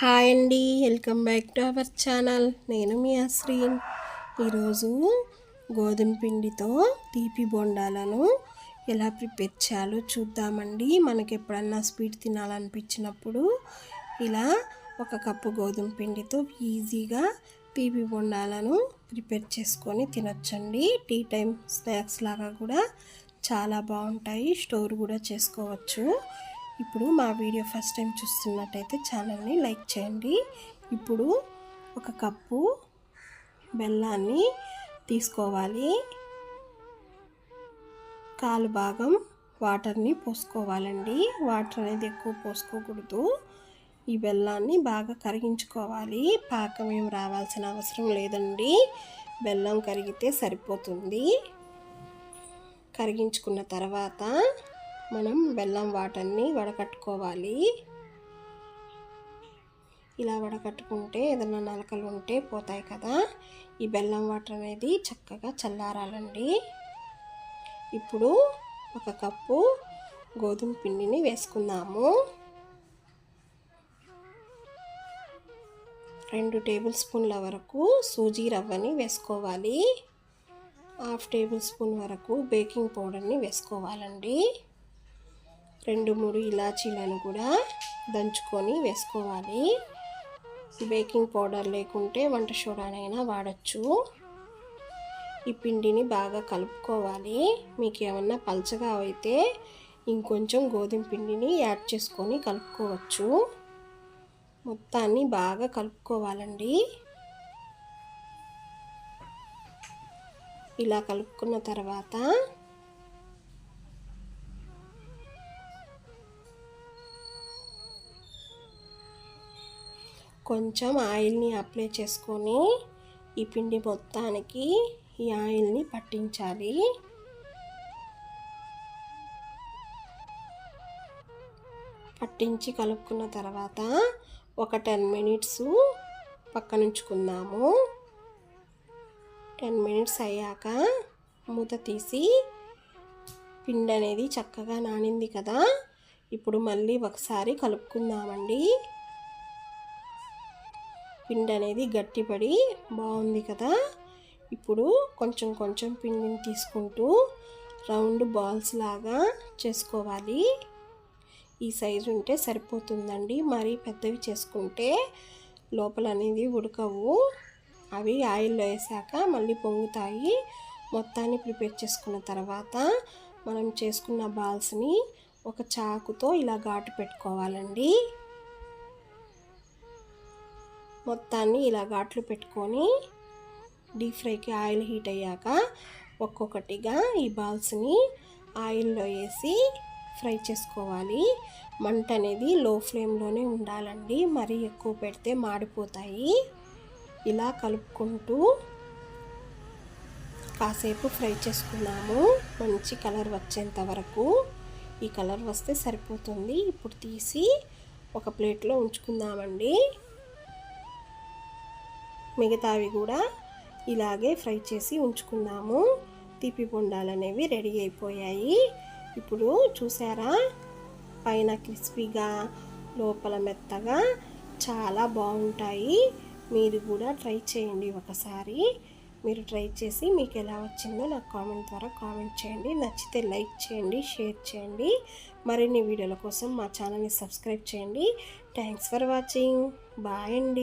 Hi అండి welcome back to our channel. నేను మీ అశ్రీన్. ఈరోజు గోధుమ పిండితో తీపి బొండాలను ఎలా ప్రిపేర్ చేయాలో చూద్దామండి. మనకి ఎప్పుడన్నా స్వీట్ తినాలనిపించినప్పుడు ఇలా ఒక కప్పు గోధుమ పిండితో ఈజీగా తీపి బొండాలను ప్రిపేర్ చేసుకొని తినొచ్చండి. టీ టైం స్నాక్స్ లాగా కూడా చాలా బాగుంటాయి. స్టోర్ కూడా చేసుకోవచ్చు. ఇప్పుడు మా వీడియో ఫస్ట్ టైం చూస్తున్నట్టయితే ఛానల్ని లైక్ చేయండి. ఇప్పుడు ఒక కప్పు బెల్లాన్ని తీసుకోవాలి. కాలు భాగం వాటర్ని పోసుకోవాలండి. వాటర్ అనేది ఎక్కువ పోసుకోకూడదు. ఈ బెల్లాన్ని బాగా కరిగించుకోవాలి. పాకం ఏం రావాల్సిన అవసరం లేదండి. బెల్లం కరిగితే సరిపోతుంది. కరిగించుకున్న తర్వాత మనం బెల్లం వాటర్ని వడకట్టుకోవాలి. ఇలా వడకట్టుకుంటే ఏదైనా నలకలు ఉంటే పోతాయి కదా. ఈ బెల్లం వాటర్ అనేది చక్కగా చల్లారాలండి. ఇప్పుడు ఒక కప్పు గోధుమ పిండిని వేసుకుందాము. రెండు టేబుల్ స్పూన్ల వరకు సూజీ రవ్వని వేసుకోవాలి. హాఫ్ టేబుల్ స్పూన్ వరకు బేకింగ్ పౌడర్ని వేసుకోవాలండి. రెండు మూడు ఇలాచీలను కూడా దంచుకొని వేసుకోవాలి. బేకింగ్ పౌడర్ లేకుంటే వంట సోడానైనా వాడచ్చు. ఈ పిండిని బాగా కలుపుకోవాలి. మీకు ఏమన్నా పలచగా అయితే ఇంకొంచెం గోధుమ పిండిని యాడ్ చేసుకొని కలుపుకోవచ్చు. మొత్తాన్ని బాగా కలుపుకోవాలండి. ఇలా కలుపుకున్న తర్వాత కొంచెం ఆయిల్ని అప్లై చేసుకొని ఈ పిండి మొత్తానికి ఈ ఆయిల్ని పట్టించాలి. పట్టించి కలుపుకున్న తర్వాత ఒక టెన్ మినిట్స్ పక్కనుంచుకుందాము టెన్ మినిట్స్ అయ్యాక మూత తీసి పిండి అనేది చక్కగా నానింది కదా. ఇప్పుడు మళ్ళీ ఒకసారి కలుపుకుందామండి. పిండి అనేది గట్టిపడి బాగుంది కదా. ఇప్పుడు కొంచెం కొంచెం పిండిని తీసుకుంటూ రౌండ్ బాల్స్ లాగా చేసుకోవాలి. ఈ సైజు ఉంటే సరిపోతుందండి. మరీ పెద్దవి చేసుకుంటే లోపల అనేది ఉడకవు. అవి ఆయిల్లో వేసాక మళ్ళీ పొంగుతాయి. మొత్తాన్ని ప్రిపేర్ చేసుకున్న తర్వాత మనం చేసుకున్న బాల్స్ని ఒక చాకుతో ఇలా ఘాటు పెట్టుకోవాలండి. మొత్తాన్ని ఇలా ఘాట్లు పెట్టుకొని డీప్ ఫ్రైకి ఆయిల్ హీట్ అయ్యాక ఒక్కొక్కటిగా ఈ బాల్స్ని ఆయిల్లో వేసి ఫ్రై చేసుకోవాలి. మంట అనేది లో ఫ్లేమ్లోనే ఉండాలండి. మరీ ఎక్కువ పెడితే మాడిపోతాయి. ఇలా కలుపుకుంటూ కాసేపు ఫ్రై చేసుకున్నాము. మంచి కలర్ వచ్చేంత వరకు. ఈ కలర్ వస్తే సరిపోతుంది. ఇప్పుడు తీసి ఒక ప్లేట్లో ఉంచుకుందామండి. మిగతావి కూడా ఇలాగే ఫ్రై చేసి ఉంచుకున్నాము. తీపి బొండాలు అనేవి రెడీ అయిపోయాయి. ఇప్పుడు చూసారా? పైన క్రిస్పీగా లోపల మెత్తగా చాలా బాగుంటాయి. మీరు కూడా ట్రై చేయండి ఒకసారి. మీరు ట్రై చేసి మీకు ఎలా వచ్చిందో నాకు కామెంట్ ద్వారా కామెంట్ చేయండి. నచ్చితే లైక్ చేయండి షేర్ చేయండి. మరిన్ని వీడియోల కోసం మా ఛానల్ని సబ్స్క్రైబ్ చేయండి. Thanks for watching. బాయ్ అండి.